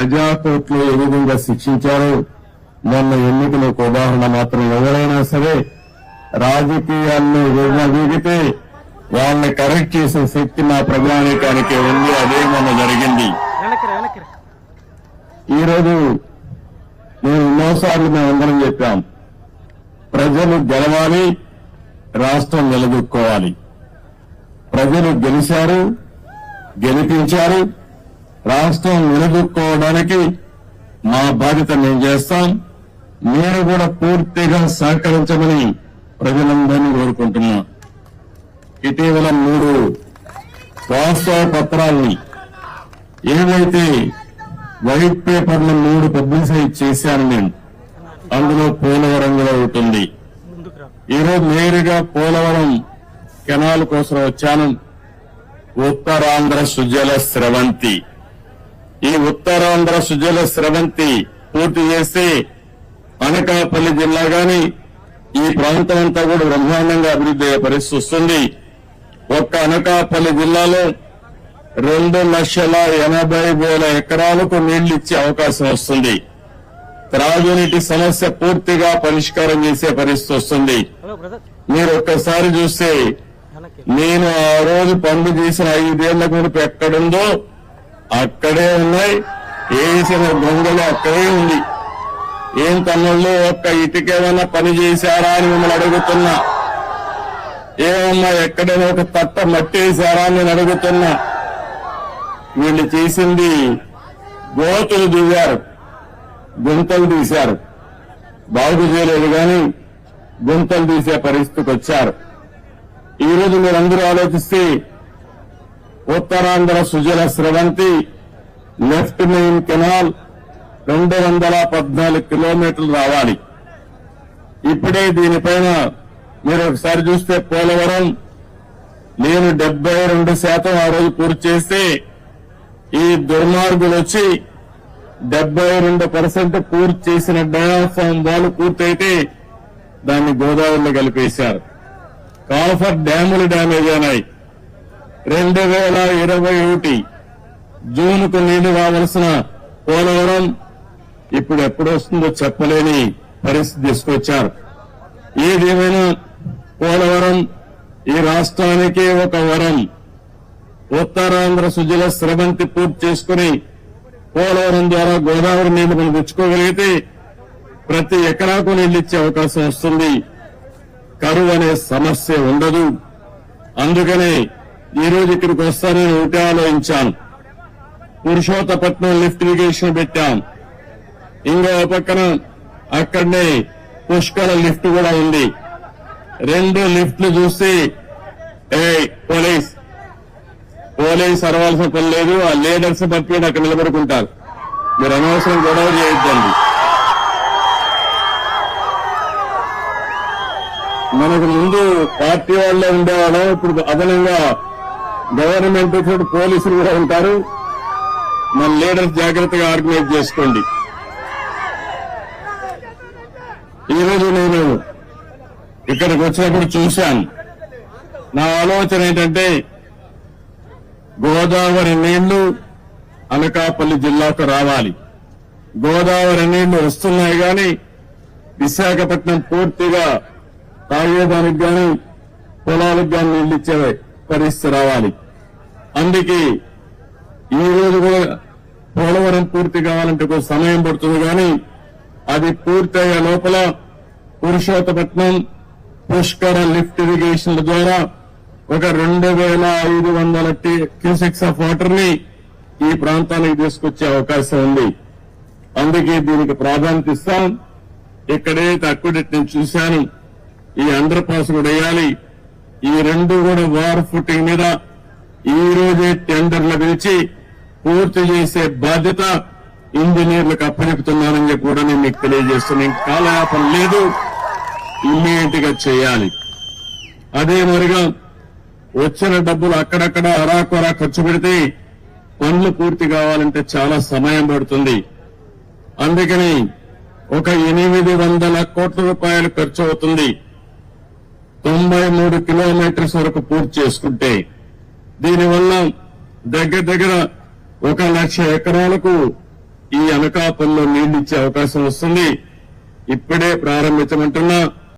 ప్రజాకోర్టులో ఏ విధంగా శిక్షించారో మొన్న ఎన్నికలు ఒక ఉదాహరణ మాత్రం ఎవరైనా సరే రాజకీయాల్లో విడిగితే వాళ్ళని కరెక్ట్ చేసే శక్తి మా ప్రజానీకానికి ఉంది అదే మొన్న జరిగింది. వెనక్కిరా వెనక్కిరా ఈ రోజు నేను ఎన్నోసార్లు మేమందరం చెప్పాం. ప్రజలు గెలవాలి రాష్ట్రం నిలదొక్కోవాలి. ప్రజలు గెలిచారు గెలిపించారు రాష్ట్రం నిలదొక్కోవడానికి మా బాధ్యత మేము చేస్తాం. మీరు కూడా పూర్తిగా సహకరించమని ప్రజలందరినీ కోరుకుంటున్నాం. ఇటీవల మూడు వాస్తవ పత్రాల్ని ఏవైతే వైట్ పేపర్లు మూడు పబ్లిసైజ్ చేశాను నేను అందులో పోలవరం కూడా ఉంటుంది ఈరోజు నేరుగా పోలవరం కెనాల్ కోసం వచ్చాను. ఉత్తరాంధ్ర సుజల స్రవంతి. ఈ ఉత్తరాంధ్ర సుజల స్రవంతి పూర్తి చేస్తే అనకాపల్లి జిల్లా గాని ఈ ప్రాంతం అంతా కూడా బ్రహ్మాండంగా అభివృద్ధి అయ్యే పరిస్థితి వస్తుంది. ఒక్క అనకాపల్లి జిల్లాలో రెండు లక్షల ఎనభై వేల ఎకరాలకు నీళ్ళు ఇచ్చే అవకాశం వస్తుంది. త్రాగునీటి సమస్య పూర్తిగా పరిష్కారం చేసే పరిస్థితి వస్తుంది. మీరు ఒక్కసారి చూస్తే నేను ఆ రోజు పండు చేసిన ఐదేళ్ళ గుడిపు ఎక్కడుందో అక్కడే ఉన్నాయి. వేసిన దొంగలు అక్కడే ఉంది. ఏం తమ్ముళ్ళు ఒక్క ఇటుకేమైనా పని చేశారా అని మిమ్మల్ని అడుగుతున్నా. ఏమమ్మా ఎక్కడైనా ఒక తట్ట మట్టి వేశారా అని నేను అడుగుతున్నా. వీళ్ళు చేసింది గోతులు దిగారు. గుంతలు తీశారు. బాగు చేయలేదు కానీ గుంతలు తీసే పరిస్థితికి వచ్చారు. ఈ రోజు మీరందరూ ఆలోచిస్తే Uttarandhra Sujala Sravanthi left main canal రెండు వందల పద్నాలుగు కిలోమీటర్లు రావాలి. ఇప్పుడే దీనిపైన మీరు ఒకసారి చూస్తే పోలవరం నేను డెబ్బై రెండు శాతం ఆ రోజు పూర్తి చేస్తే ఈ దుర్మార్గులు వచ్చి డెబ్బై రెండు పర్సెంట్ పూర్తి చేసిన డయాఫామ్ వాళ్ళు పూర్తయితే దాన్ని గోదావరిలో కలిపేశారు. కాల్ఫర్ డ్యాములు డ్యామేజ్ అయినాయి. రెండు వేల ఇరవై ఒకటి జూన్కు నీళ్ళు రావాల్సిన పోలవరం ఇప్పుడు ఎప్పుడు వస్తుందో చెప్పలేని పరిస్థితి తీసుకొచ్చారు. ఏదేమైనా పోలవరం ఈ రాష్ట్రానికి ఒక వరం. ఉత్తరాంధ్ర సుజల స్రవంతి పూర్తి చేసుకుని పోలవరం ద్వారా గోదావరి నీళ్ళు మనం తెచ్చుకోగలిగితే ప్రతి ఎకరాకు నీళ్ళు ఇచ్చే అవకాశం వస్తుంది. కరువు అనే సమస్య ఉండదు. అందుకనే ఈ రోజు ఇక్కడికి వస్తానని ఒకటే ఆలోచించాను. పురుషోత్తపట్నం లిఫ్ట్ ఇరిగేషన్ పెట్టాం. ఇంకో పక్కన అక్కడనే పుష్కర లిఫ్ట్ కూడా ఉంది. రెండు లిఫ్ట్లు చూసి ఏ పోలీస్. పోలీస్ అరవాల్సిన పని లేదు. ఆ లీడర్స్ పంపి అక్కడ నిలబడుకుంటారు. మీరు అనవసరం గొడవ చేయొద్దండి. మనకు ముందు పార్టీ వాళ్ళే ఉండేవాళ్ళం. ఇప్పుడు అదనంగా గవర్నమెంట్ తోటి పోలీసులు కూడా ఉంటారు. మన లీడర్స్ జాగ్రత్తగా ఆర్గనైజ్ చేసుకోండి. ఈ రోజు నేను ఇక్కడికి వచ్చినప్పుడు చూశాను. నా ఆలోచన ఏంటంటే గోదావరి నీళ్ళు అనకాపల్లి జిల్లాకు రావాలి. గోదావరి నీళ్ళు వస్తున్నాయి గాని విశాఖపట్నం పూర్తిగా తాగేదానికి గాని పొలాలకు గాని నీళ్ళు ఇచ్చే పరిస్థితి రావాలి. అందుకే ఈ రోజు కూడా పోలవరం పూర్తి కావాలంటే కొంచెం సమయం పడుతుంది కానీ అది పూర్తయ్యే లోపల పురుషోత్తపట్నం పుష్కర లిఫ్ట్ ఇరిగేషన్ల ద్వారా ఒక రెండు వేల ఐదు వందల క్యూసెక్స్ ఆఫ్ వాటర్ని ఈ ప్రాంతానికి తీసుకొచ్చే అవకాశం ఉంది. అందుకే దీనికి ప్రాధాన్యత ఇస్తాం. ఇక్కడే తక్కువ నేను చూశాను. ఈ అండర్ పాస్ కూడా వేయాలి. ఈ రెండు కూడా వార్ ఫుటింగ్ మీద ఈ రోజే టెండర్లు పిలిచి పూర్తి చేసే బాధ్యత ఇంజనీర్లకు అప్పచెపుతున్నానని చెప్పి కూడా నేను మీకు తెలియజేస్తున్నా ఇంకా కాలయాపన లేదు. ఇమ్మీడియట్గా చేయాలి. అదే మరిగా వచ్చిన డబ్బులు అక్కడక్కడ అరాకొరా ఖర్చు పెడితే పనులు పూర్తి కావాలంటే చాలా సమయం పడుతుంది. అందుకని ఒక ఎనిమిది వందల కోట్ల రూపాయలు ఖర్చు అవుతుంది. తొంభై మూడు కిలోమీటర్స్ వరకు పూర్తి చేసుకుంటే దీనివల్ల దగ్గర దగ్గర ఒక లక్ష ఎకరాలకు ఈ అనకాపల్లో నీళ్ళు ఇచ్చే అవకాశం వస్తుంది. ఇప్పుడే ప్రారంభించమంటున్నా.